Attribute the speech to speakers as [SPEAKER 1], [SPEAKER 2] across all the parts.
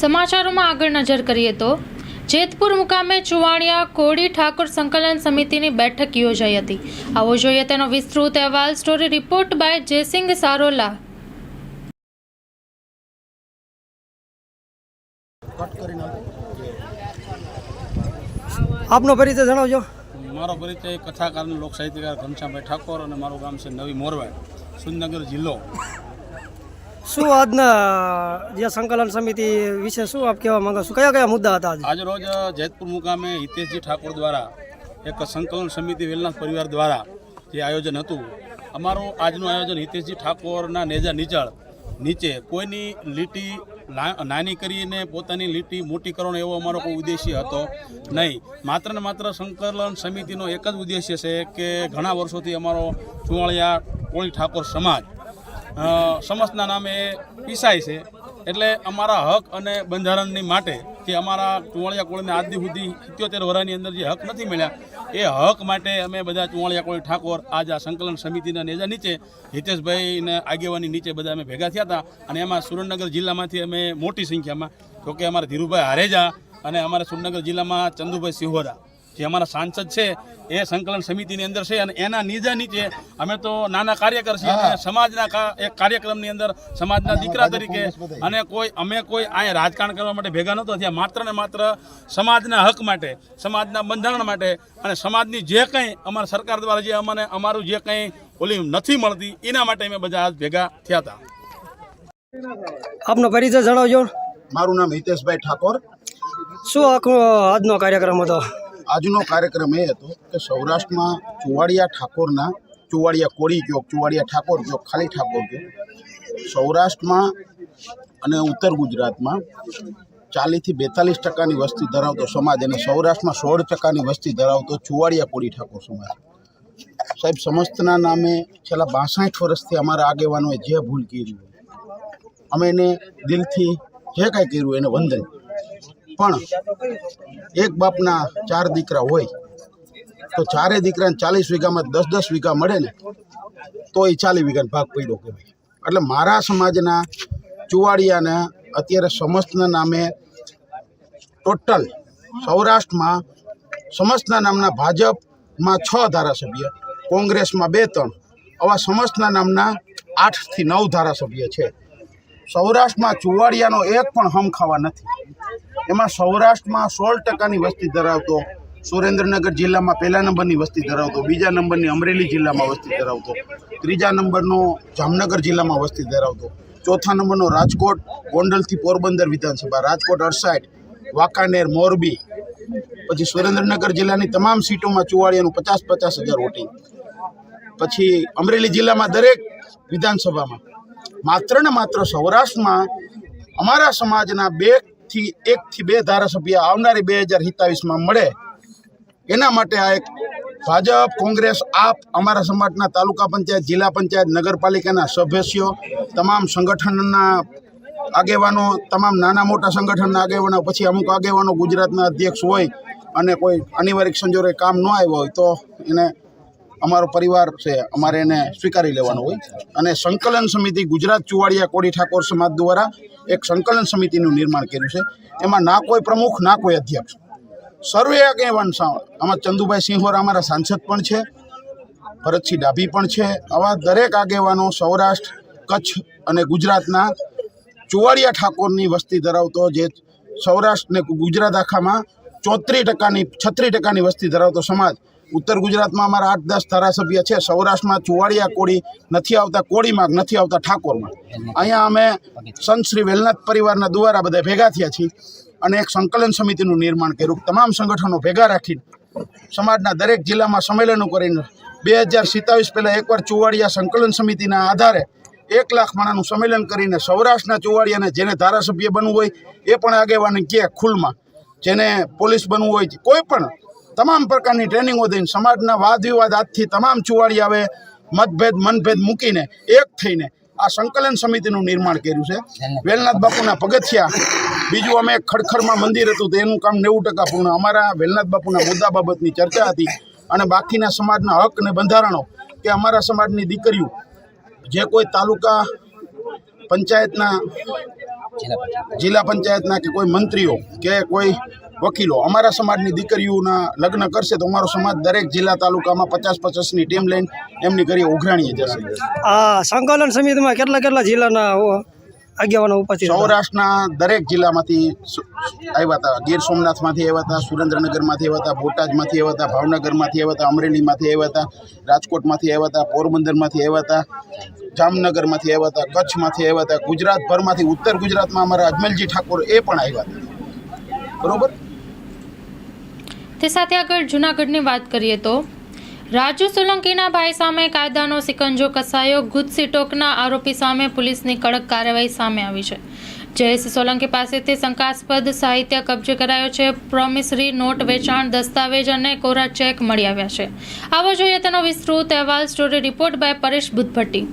[SPEAKER 1] સમાચારોમાં આગળ નજર કરીએ તો જેતપુર મુકામે ચુવાણિયા કોડી ઠાકોર સંકલન સમિતિની બેઠક યોજાઈ હતી. આવો જોઈએ તેનો વિસ્તૃત અહેવાલ story report by Jaysing Sarola.
[SPEAKER 2] આપનો પરિચય જણાવજો.
[SPEAKER 3] મારો પરિચય કથાકાર લોકસાહિત્યકાર લોક સાહિત્યકાર ઘનશ્યામભાઈ ઠાકોર અને મારું ગામ છે નવી મોરવાડ સુરનગર જિલ્લો.
[SPEAKER 2] શું આજના જે સંકલન સમિતિ વિશે શું આપ કહેવા માંગો છો? કયા કયા મુદ્દા હતા આજે?
[SPEAKER 3] રોજ જેતપુર મુકામે હિતેશજી ઠાકોર દ્વારા, એક સંકલન સમિતિ વેલનાથ પરિવાર દ્વારા જે આયોજન હતું, અમારું આજનું આયોજન હિતેશજી ઠાકોરના નેજા નીચળ નીચે કોઈની લીટી નાની કરીને પોતાની લીટી મોટી કરવાનો એવો અમારો કોઈ ઉદ્દેશ્ય હતો નહીં. માત્ર ને માત્ર સંકલન સમિતિનો એક જ ઉદ્દેશ્ય છે કે ઘણા વર્ષોથી અમારો ચુવાળિયા કોળી ઠાકોર સમાજ સમસ્તના નામે પીસાય છે. એટલે અમારા હક અને બંધારણની માટે જે અમારા ચુવાળિયા કોળને આજ સુધી સિત્યોતેર વર્ષની અંદર જે હક નથી મળ્યા, એ હક માટે અમે બધા ચુંવાળિયા કોળી ઠાકોર આજ આ સંકલન સમિતિના નેજા નીચે, હિતેશભાઈને આગેવાની નીચે બધા અમે ભેગા થયા હતા. અને એમાં સુરેન્દ્રનગર જિલ્લામાંથી અમે મોટી સંખ્યામાં, જોકે અમારા ધીરુભાઈ હારેજા અને અમારા સુરેન્દ્રનગર જિલ્લામાં ચંદુભાઈ સિહોરા. જે અમારા સાંસદ છે એ સંકલન સમિતિની અંદર છે અને એના નીચે નીચે અમે તો નાના કાર્યકર છીએ અને સમાજના એક કાર્યક્રમની અંદર સમાજના દીકરા તરીકે અને કોઈ અમે કોઈ અહીંયા રાજકારણ કરવા માટે ભેગા નહોતો થયા માત્ર ને માત્ર સમાજના હક માટે સમાજના બંધારણ માટે અને સમાજની જે કંઈ અમારા સરકાર દ્વારા જે અમને અમારું જે કંઈ ઓલી નથી મળતી એના માટે અમે બધા આજ ભેગા થયા હતા.
[SPEAKER 2] આપનો પરિચય જણાવજો.
[SPEAKER 4] મારું નામ હિતેશભાઈ ઠાકોર.
[SPEAKER 2] શું આખો આજનો કાર્યક્રમ હતો?
[SPEAKER 4] આજનો કાર્યક્રમ એ હતો કે સૌરાષ્ટ્રમાં ચુવાડિયા ઠાકોરના, ચુવાડિયા કોળી ચોક, ચુવાડિયા ઠાકોર ચોક, ખાલી ઠાકોર ચોક, સૌરાષ્ટ્રમાં અને ઉત્તર ગુજરાતમાં ચાલીસથી બેતાલીસ ટકાની વસ્તી ધરાવતો સમાજ અને સૌરાષ્ટ્રમાં સોળ ટકાની વસ્તી ધરાવતો ચુવાડિયા કોળી ઠાકોર સમાજ. સાહેબ, સમસ્તના નામે છેલ્લા બાસઠ વર્ષથી અમારા આગેવાનોએ જે ભૂલ કરી, અમે એને દિલથી જે કાંઈ કર્યું એને વંદન. પણ એક બાપના ચાર દીકરા હોય, તો ચારે દીકરાને ચાલીસ વીઘામાં દસ દસ વીઘા મળે ને, તો એ ચાલીસ વીઘાનો ભાગ પડ્યો કહેવાય. એટલે મારા સમાજના ચુવાડિયાને અત્યારે સમસ્તના નામે ટોટલ સૌરાષ્ટ્રમાં સમસ્તના નામના ભાજપમાં છ ધારાસભ્ય, કોંગ્રેસમાં બે ત્રણ, આવા સમસ્તના નામના આઠથી નવ ધારાસભ્ય છે. સૌરાષ્ટ્રમાં ચુવાડિયાનો એક પણ હમ ખાવા નથી. એમાં સૌરાષ્ટ્રમાં સોળ ટકાની વસ્તી ધરાવતો, સુરેન્દ્રનગર જિલ્લામાં પહેલા નંબરની વસ્તી ધરાવતો, બીજા નંબરની અમરેલી જિલ્લામાં વસ્તી ધરાવતો, ત્રીજા નંબરનો જામનગર જિલ્લામાં વસ્તી ધરાવતો, ચોથા નંબરનો રાજકોટ, ગોંડલથી પોરબંદર વિધાનસભા, રાજકોટ અડસાઠ વાંકાનેર, મોરબી, પછી સુરેન્દ્રનગર જિલ્લાની તમામ સીટોમાં ચુવાડિયાનું પચાસ પચાસ હજાર વોટિંગ. પછી અમરેલી જિલ્લામાં દરેક વિધાનસભામાં, માત્ર ને માત્ર સૌરાષ્ટ્રમાં, અમારા સમાજના બે થી એકથી બે ધારાસભ્ય આવનારી બે હજાર સિત્તાવીસમાં મળે. એના માટે આ એક ભાજપ, કોંગ્રેસ, આપ, અમારા સમાજના તાલુકા પંચાયત, જિલ્લા પંચાયત, નગરપાલિકાના સભ્યો તમામ સંગઠનના આગેવાનો, તમામ નાના મોટા સંગઠનના આગેવાનો, પછી અમુક આગેવાનો ગુજરાતના અધ્યક્ષ હોય અને કોઈ અનિવાર્ય સંજોગે કામ ન આવ્યો હોય તો એને અમારો પરિવાર છે, અમારે એને સ્વીકારી લેવાનો હોય. અને સંકલન સમિતિ ગુજરાત ચુવાડિયા કોડી ઠાકોર સમાજ દ્વારા એક સંકલન સમિતિનું નિર્માણ કર્યું છે. એમાં ના કોઈ પ્રમુખ, ના કોઈ અધ્યક્ષ. સર્વે આગેવાન આમાં ચંદુભાઈ સિંહોરા અમારા સાંસદ પણ છે, ભરતસિંહ ડાભી પણ છે. આવા દરેક આગેવાનો સૌરાષ્ટ્ર, કચ્છ અને ગુજરાતના ચુવાડિયા ઠાકોરની વસ્તી ધરાવતો જે સૌરાષ્ટ્ર ને ગુજરાત આખામાં ચોત્રીસ ટકાની, છત્રીસ ટકાની વસ્તી ધરાવતો સમાજ ઉત્તર ગુજરાતમાં અમારા આઠ દસ ધારાસભ્ય છે. સૌરાષ્ટ્રમાં ચુવાડિયા કોળી નથી આવતા કોળીમાં નથી આવતા ઠાકોરમાં. અહીંયા અમે સંત શ્રી વેલનાથ પરિવારના દ્વારા બધા ભેગા થયા છીએ અને એક સંકલન સમિતિનું નિર્માણ કર્યું. તમામ સંગઠનો ભેગા રાખીને સમાજના દરેક જિલ્લામાં સંમેલનો કરીને બે હજાર સિત્તાવીસ પહેલાં એકવાર ચુવાડિયા સંકલન સમિતિના આધારે એક લાખ માણાનું સંમેલન કરીને સૌરાષ્ટ્રના ચુવાડિયાને જેને ધારાસભ્ય બનવું હોય એ પણ આગેવાની કે ખુલ્લમાં જેને પોલીસ બનવું હોય, કોઈ પણ તમામ પ્રકારની ટ્રેનિંગો દઈને સમાજના વાદ વિવાદ આજથી તમામ ચુવાડી આવે, મતભેદ, મનભેદ મૂકીને એક થઈને આ સંકલન સમિતિનું નિર્માણ કર્યું છે. વેલનાથ બાપુના પગથિયા, બીજું અમે ખડખરમાં મંદિર હતું તો એનું કામ નેવું ટકા પૂર્ણ. અમારા વેલનાથ બાપુના મુદ્દા બાબતની ચર્ચા હતી અને બાકીના સમાજના હક અને બંધારણો કે અમારા સમાજની દીકરીઓ જે કોઈ તાલુકા પંચાયતના,
[SPEAKER 5] જિલ્લા
[SPEAKER 4] પંચાયતના કે કોઈ મંત્રીઓ કે કોઈ વકીલો અમારા સમાજની દીકરીઓના લગ્ન કરશે તો અમારો સમાજ દરેક જિલ્લા તાલુકામાં પચાસ પચાસની ટીમ લઈને એમની ઘરે ઉઘરાણીએ જશે.
[SPEAKER 2] આ સંકલન સમિતિમાં કેટલા કેટલા જિલ્લાના આગેવાનો ઉપસ્થિત
[SPEAKER 4] સૌરાષ્ટ્રના દરેક જિલ્લામાંથી આવ્યા હતા. ગીર સોમનાથમાંથી આવ્યા હતા સુરેન્દ્રનગરમાંથી આવ્યા હતા બોટાદમાંથી આવ્યા હતા ભાવનગરમાંથી આવ્યા હતા અમરેલીમાંથી આવ્યા હતા રાજકોટમાંથી આવ્યા હતા પોરબંદરમાંથી આવ્યા હતા જામનગરમાંથી આવ્યા હતા કચ્છમાંથી આવ્યા હતા ગુજરાતભરમાંથી ઉત્તર ગુજરાતમાં અમારા અજમલજી ઠાકોર એ પણ આવ્યા હતા. બરોબર?
[SPEAKER 1] તે સાથે આગળ જૂનાગઢની વાત કરીએ તો, રાજુ સોલંકીના ભાઈ સામે કાયદાનો સિકંજો કસાયો ગુજસીટોકના આરોપી સામે પોલીસની કડક કાર્યવાહી સામે આવી છે. જયેશ સોલંકી પાસેથી શંકાસ્પદ સાહિત્ય કબજે કરાયો છે. પ્રોમિસરી નોટ વેચાણ દસ્તાવેજ અને કોરા ચેક મળી આવ્યા છે. આવો જોઈએ તેનો વિસ્તૃત અહેવાલ. Story report by Paresh Buddhbhatti.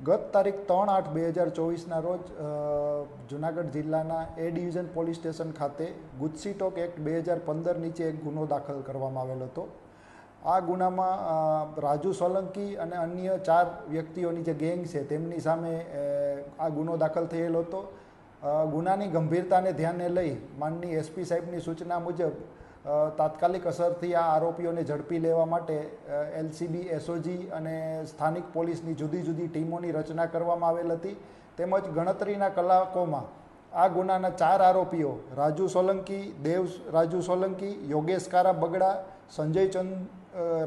[SPEAKER 6] ગત તારીખ ત્રણ આઠ બે હજાર ચોવીસના રોજ જુનાગઢ જિલ્લાના એ ડિવિઝન પોલીસ સ્ટેશન ખાતે ગુજસીટોક એક્ટ બે હજાર પંદર નીચે એક ગુનો દાખલ કરવામાં આવેલો હતો. આ ગુનામાં રાજુ સોલંકી અને અન્ય ચાર વ્યક્તિઓની જે ગેંગ છે તેમની સામે આ ગુનો દાખલ થયેલો હતો. ગુનાની ગંભીરતાને ધ્યાને લઈ માનની એસપી સાહેબની સૂચના મુજબ તાત્કાલિક અસરથી આ આરોપીઓને ઝડપી લેવા માટે એલસીબી, એસઓજી અને સ્થાનિક પોલીસની જુદી જુદી ટીમોની રચના કરવામાં આવેલ હતી. તેમજ ગણતરીના કલાકોમાં આ ગુનાના ચાર આરોપીઓ, રાજુ સોલંકી, દેવ રાજુ સોલંકી, યોગેશ કારા બગડા, સંજય ચંદ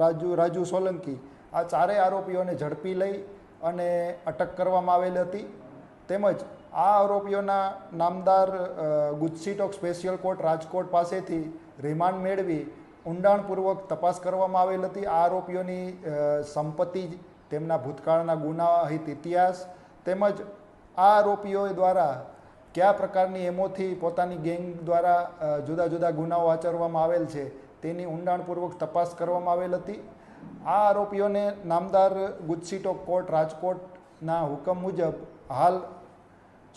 [SPEAKER 6] રાજુ રાજુ સોલંકી, આ ચારેય આરોપીઓને ઝડપી લઈ અને અટક કરવામાં આવેલ હતી. તેમજ આ આરોપીઓના નામદાર ગુજસી ગુજસીટોક સ્પેશિયલ કોર્ટ રાજકોટ પાસેથી રિમાન્ડ મેળવી ઊંડાણપૂર્વક તપાસ કરવામાં આવેલ હતી. આ આરોપીઓની સંપત્તિ તેમના ભૂતકાળના ગુનાહિત ઇતિહાસ તેમજ આ આરોપીઓ દ્વારા કયા પ્રકારની એમોથી પોતાની ગેંગ દ્વારા જુદા જુદા ગુનાઓ આચરવામાં આવેલ છે તેની ઊંડાણપૂર્વક તપાસ કરવામાં આવેલ હતી. આ આરોપીઓને નામદાર ગુજસીટોક કોર્ટ રાજકોટના હુકમ મુજબ હાલ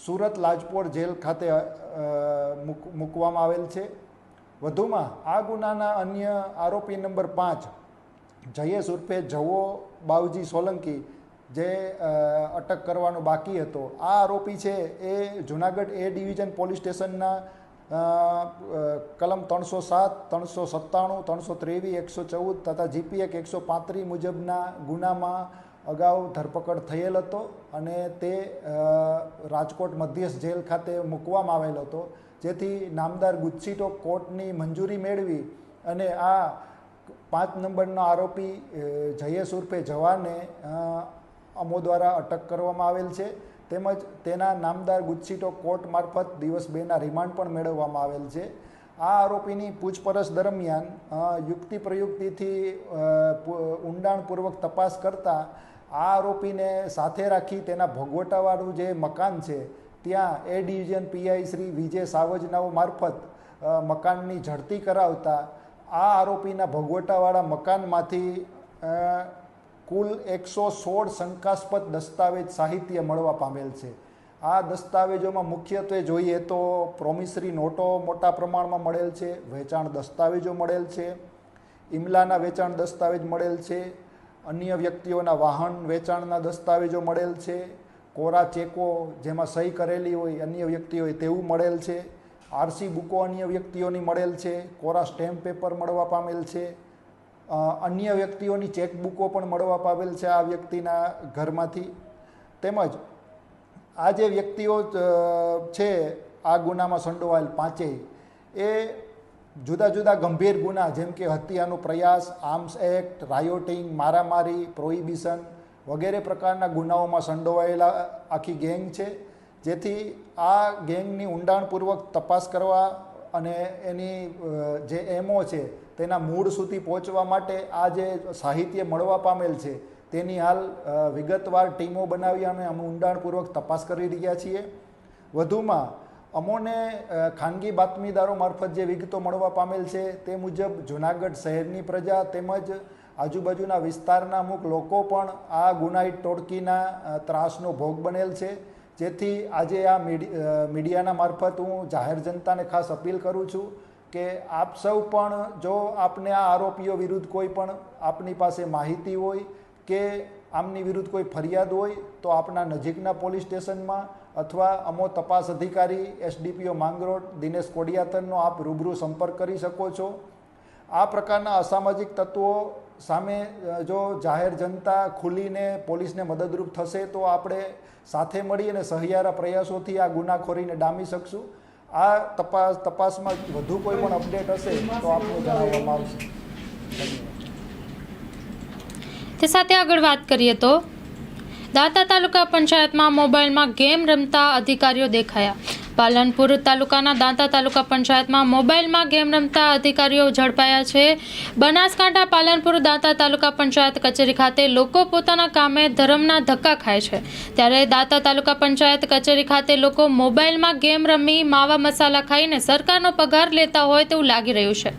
[SPEAKER 6] સુરત લાજપોર જેલ ખાતે મૂક- મૂકવામાં આવેલ છે. વધુમાં, આ ગુનાના અન્ય આરોપી નંબર પાંચ, જયેશ ઉર્ફે જવો બાવજી સોલંકી, જે અટક કરવાનો બાકી હતો. આ આરોપી છે એ જુનાગઢ એ ડિવિઝન પોલીસ સ્ટેશનના કલમ ત્રણસો સાત, ત્રણસો સત્તાણું, ત્રણસો ત્રેવીસ, એકસો ચૌદ તથા જીપીએક એકસો પાંત્રીસ મુજબના ગુનામાં અગાઉ ધરપકડ થયેલ હતો અને તે રાજકોટ મધ્યસ્થ જેલ ખાતે મૂકવામાં આવેલ હતો. જેથી નામદાર ગુજસીટો કોર્ટની મંજૂરી મેળવી અને આ પાંચ નંબરનો આરોપી જયેશ ઉર્ફે જવાને અમો દ્વારા અટક કરવામાં આવેલ છે. તેમજ તેના નામદાર ગુજસીટો કોર્ટ મારફત દિવસ બેના રિમાન્ડ પણ મેળવવામાં આવેલ છે. આ આરોપીની પૂછપરછ દરમિયાન યુક્તિ પ્રયુક્તિથી ઊંડાણપૂર્વક તપાસ કરતા આ આરોપીને સાથે રાખી તેના ભોગવટાવાળું જે મકાન છે, ત્યાં A division PI Shri Vijay સાવજનાઓ મારફત મકાનની ઝડતી કરાવતા આ આરોપીના ભોગવટાવાળા મકાનમાંથી કુલ એકસો સોળ શંકાસ્પદ દસ્તાવેજ સાહિત્ય મળવા પામેલ છે. આ દસ્તાવેજોમાં મુખ્યત્વે જોઈએ તો પ્રોમિસરી નોટો મોટા પ્રમાણમાં મળેલ છે, વેચાણ દસ્તાવેજો મળેલ છે, ઇમલાના વેચાણ દસ્તાવેજ મળેલ છે અન્ય વ્યક્તિઓના વાહન વેચાણના દસ્તાવેજો મળેલ છે, કોરા ચેકો જેમાં સહી કરેલી હોય અન્ય વ્યક્તિ હોય તેવું મળેલ છે, આરસી બુકો અન્ય વ્યક્તિઓની મળેલ છે, કોરા સ્ટેમ્પ પેપર મળવા પામેલ છે અન્ય વ્યક્તિઓની ચેકબુકો પણ મળવા પામેલ છે આ વ્યક્તિના ઘરમાંથી. તેમજ આ જે વ્યક્તિઓ છે, આ ગુનામાં સંડોવાયેલ પાંચેય, એ જુદા જુદા ગંભીર ગુના, જેમ કે હત્યાનો પ્રયાસ, આર્મ્સ એક્ટ, રાયોટિંગ, મારામારી, પ્રોહિબિશન વગેરે પ્રકારના ગુનાઓમાં સંડોવાયેલા આખી ગેંગ છે, જેથી આ ગેંગની ઊંડાણપૂર્વક તપાસ કરવા અને એની જે એમો છે, તેના મૂળ સુધી પહોંચવા માટે આ જે સાહિત્ય મળવા પામેલ છે, તેની હાલ વિગતવાર ટીમો બનાવી અને અમે ઊંડાણપૂર્વક તપાસ કરી રહ્યા છીએ. વધુમાં અમોને ખાનગી બાતમીદારો મારફત જે વિગતો મળવા પામેલ છે તે મુજબ જુનાગઢ શહેરની પ્રજા તેમજ આજુબાજુના વિસ્તારના અમુક લોકો પણ આ ગુનાહિત ટોળકીના ત્રાસનો ભોગ બનેલ છે. જેથી આજે આ મીડિ- મીડિયાના મારફત હું જાહેર જનતાને ખાસ અપીલ કરું છું કે આપ સૌ પણ જો આપને આ આરોપીઓ વિરુદ્ધ કોઈ પણ આપની પાસે માહિતી હોય કે આમની વિરુદ્ધ કોઈ ફરિયાદ હોય તો આપના નજીકના પોલીસ સ્ટેશનમાં અથવા અમો તપાસ અધિકારી, એસડીપીઓ માંગરોળ, દિનેશ કોડિયાતરનો આપ રૂબરૂ સંપર્ક કરી શકો છો. આ પ્રકારના અસામાજિક તત્વો સામે જો જાહેર જનતા ખુલીને પોલીસને મદદરૂપ થશે તો આપણે સાથે મળી અને સહિયારા પ્રયાસોથી આ ગુનાખોરીને ડામી શકશું. આ તપાસ, તપાસમાં વધુ કોઈ પણ અપડેટ હશે તો આપને જણાવવામાં આવશે.
[SPEAKER 1] તે સાથે આગળ વાત કરીએ તો, દાંતા તાલુકા પંચાયતમાં મોબાઈલમાં ગેમ રમતા અધિકારીઓ દેખાયા. પાલનપુર તાલુકાના દાંતા તાલુકા પંચાયતમાં મોબાઈલમાં ગેમ રમતા અધિકારીઓ ઝડપાયા છે. બનાસકાંઠા પાલનપુર દાંતા તાલુકા પંચાયત કચેરી ખાતે લોકો પોતાના કામે ધર્મના ધક્કા ખાય છે. ત્યારે દાંતા તાલુકા પંચાયત કચેરી ખાતે લોકો મોબાઈલમાં ગેમ રમી માવા મસાલા ખાઈને સરકારનો પગાર લેતા હોય તેવું લાગી રહ્યું છે.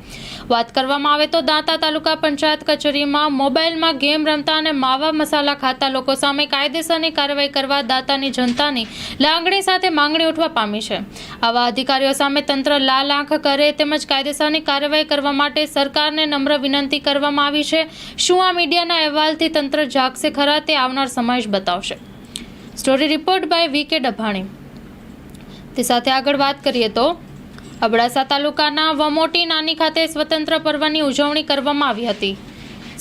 [SPEAKER 1] વાત કરવામાં આવે તો દાંતા તાલુકા પંચાયત કચેરીમાં મોબાઈલમાં ગેમ રમતા અને માવા મસાલા ખાતા લોકો સામે કાયદેસરની કાર્યવાહી કરવા દાતાની જનતાની લાગણી સાથે માંગણી ઉઠવા પામી છે. આવા અધિકારીઓ સામે તંત્ર લાલ આંખ કરે તેમજ કાયદેસરની કાર્યવાહી કરવા માટે સરકારને નમ્ર વિનંતી કરવામાં આવી છે. શું આ મીડિયાના અહેવાલથી તંત્ર જાગશે ખરા તે આવનાર સમય જ બતાવશે. સ્ટોરી રિપોર્ટ બાય વી કે ડભાણી. તે સાથે આગળ વાત કરીએ તો અબડાસા તાલુકાના વમોટી નાની ખાતે સ્વતંત્ર પર્વની ઉજવણી કરવામાં આવી હતી.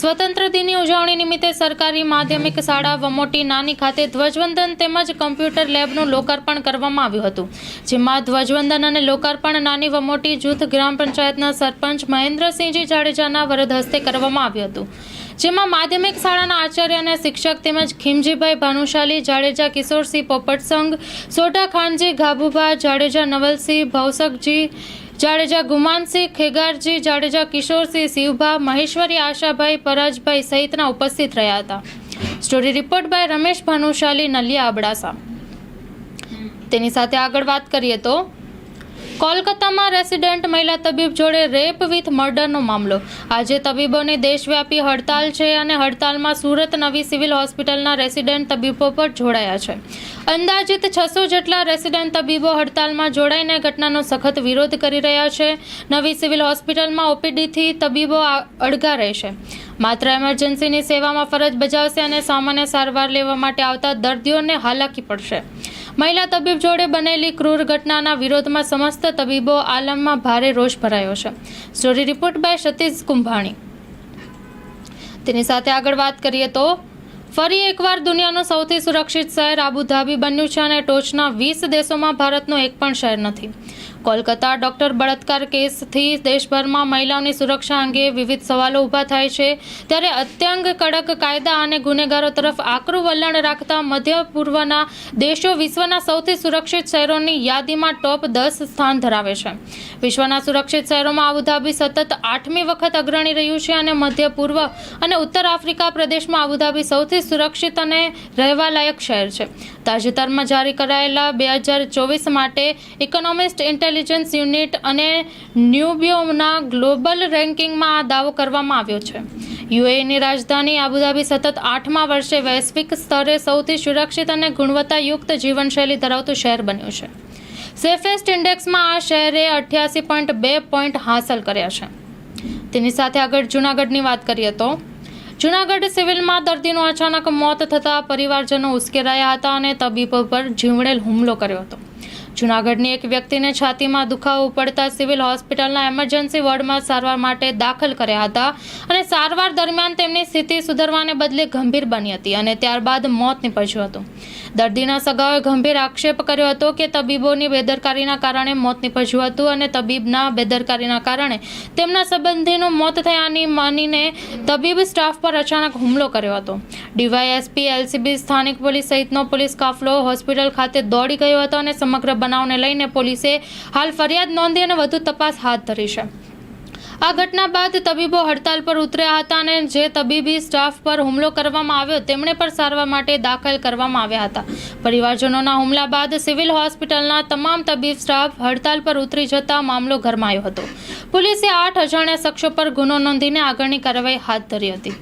[SPEAKER 1] સ્વતંત્ર દિનની ઉજવણી નિમિત્તે સરકારી માધ્યમિક શાળા વમોટી નાની ખાતે ધ્વજવંદન તેમજ કમ્પ્યુટર લેબનું લોકાર્પણ કરવામાં આવ્યું હતું, જેમાં ધ્વજવંદન અને લોકાર્પણ નાની વમોટી જૂથ ગ્રામ પંચાયતના સરપંચ મહેન્દ્રસિંહજી જાડેજાના વરદ હસ્તે કરવામાં આવ્યું હતું, જેમાં માધ્યમિક શાળાના આચાર્ય અને શિક્ષક તેમજ ખીમજીભાઈ ભાનુશાલી, જાડેજા કિશોરસિંહ પોપટસંગ, સોઢા ખાનજી ગાભુભા, જાડેજા નવલસિંહ ભૌસકજી જાડેજા ગુમાનસિંહ ખેગારજી, જાડેજા કિશોરસિંહ શિવભા મહેશ્વરી આશાભાઈ, પરાજભાઈ સહિતના ઉપસ્થિત રહ્યા હતા. Story report by Ramesh Bhanushali, Naliya Abdasa. તેની સાથે આગળ વાત કરીએ તો કોલકાતામાં રેસિડેન્ટ મહિલા તબીબ જોડે રેપ વિથ મર્ડરનો મામલો. આજે તબીબોની દેશવ્યાપી હડતાલ છે અને હડતાલમાં સુરત નવી સિવિલ હોસ્પિટલના રેસિડેન્ટ તબીબો પર જોડાયા છે. અંદાજિત છસો જેટલા રેસિડેન્ટ તબીબો હડતાલમાં જોડાઈને ઘટનાનો સખત વિરોધ કરી રહ્યા છે. નવી સિવિલ હોસ્પિટલમાં ઓપીડીથી તબીબો અડગા રહેશે માત્ર એમરજન્સીની સેવામાં ફરજ બજાવશે અને સામાન્ય સારવાર લેવા માટે આવતા દર્દીઓને હાલાકી પડશે. મહિલા તબીબ જોડે બનેલી ક્રૂર ઘટનાના વિરોધમાં સમસ્ત તબીબો આલમમાં ભારે રોષ ભરાયો છે. Story report by Satish Kumbhani. તેની સાથે આગળ વાત કરીએ તો, ફરી એકવાર દુનિયાનું સૌથી સુરક્ષિત શહેર આબુધાબી બન્યું છે અને ટોચના વીસ દેશોમાં ભારતનું એક પણ શહેર નથી. કોલકાતા ડોક્ટર બળાત્કાર કેસથી દેશભરમાં મહિલાઓની સુરક્ષા અંગે વિવિધ સવાલો ઊભા થાય છે. ત્યારે અત્યંગ કડક કાયદા અને ગુનેગારો તરફ આકરું વલણ રાખતા મધ્ય પૂર્વના દેશો વિશ્વના સૌથી સુરક્ષિત શહેરોની યાદીમાં ટોપ દસ સ્થાન ધરાવે છે. વિશ્વના સુરક્ષિત શહેરોમાં અબુધાબી સતત આઠમી વખત અગ્રણી રહ્યું છે અને મધ્ય પૂર્વ અને ઉત્તર આફ્રિકા પ્રદેશમાં અબુધાબી સૌથી સુરક્ષિત અને રહેવાલાયક શહેર છે. તાજેતરમાં જારી કરાયેલા બે હજાર ચોવીસ માટે ઇકોનોમિસ્ટ ઇન્ટેલિજન્સ યુનિટ અને ન્યુબિયોના ગ્લોબલ રેન્કિંગમાં આ દાવો કરવામાં આવ્યો છે. યુએની રાજધાની આબુધાબી સતત આઠમા વર્ષે વૈશ્વિક સ્તરે સૌથી સુરક્ષિત અને ગુણવત્તાયુક્ત જીવનશૈલી ધરાવતું શહેર બન્યું છે. સેફેસ્ટ ઇન્ડેક્સમાં આ શહેરે અઠ્યાસી પોઈન્ટ બે પોઈન્ટ હાંસલ કર્યા છે. તેની સાથે આગળ જૂનાગઢની વાત કરીએ તો, જૂનાગઢ સિવિલમાં દર્દીનું અચાનક મોત થતાં પરિવારજનો ઉશ્કેરાયા હતા અને તબીબો પર જીવડેલ હુમલો કર્યો હતો. જૂનાગઢની એક વ્યક્તિને છાતીમાં દુખાવો પડતા સિવિલ હોસ્પિટલના એમરજન્સી વોર્ડમાં સારવાર માટે દાખલ કર્યા હતા અને સારવાર દરમિયાન તેમની સ્થિતિ સુધરવાને બદલે ગંભીર બની હતી અને ત્યારબાદ મોત નીપજ્યું હતું. દર્દીના સગાઓએ ગંભીર આક્ષેપ કર્યો હતો કે તબીબોની બેદરકારીના કારણે મોત નીપજ્યું હતું અને તબીબના બેદરકારીના કારણે તેમના સંબંધીનું મોત થયાની માનીને તબીબ સ્ટાફ પર અચાનક હુમલો કર્યો હતો. ડીવાયએસપી, એલસીબી, સ્થાનિક પોલીસ સહિતનો પોલીસ કાફલો હોસ્પિટલ ખાતે દોડી ગયો હતો અને સમગ્ર બનાવને લઈને પોલીસે હાલ ફરિયાદ નોંધી અને વધુ તપાસ હાથ ધરી છે. આ ઘટના બાદ તબીબો હડતાલ પર ઉતર્યા હતા અને જે તબીબી સ્ટાફ પર હુમલો કરવામાં આવ્યો તેમણે પણ સારવાર માટે દાખલ કરવામાં આવ્યા હતા. પરિવારજનોના હુમલા બાદ સિવિલ હોસ્પિટલના તમામ તબીબ સ્ટાફ હડતાલ પર ઉતરી જતા મામલો ગરમાયો હતો. પોલીસે આઠ અજાણ્યા શખ્સો પર ગુનો નોંધીને આગળની કાર્યવાહી હાથ ધરી હતી.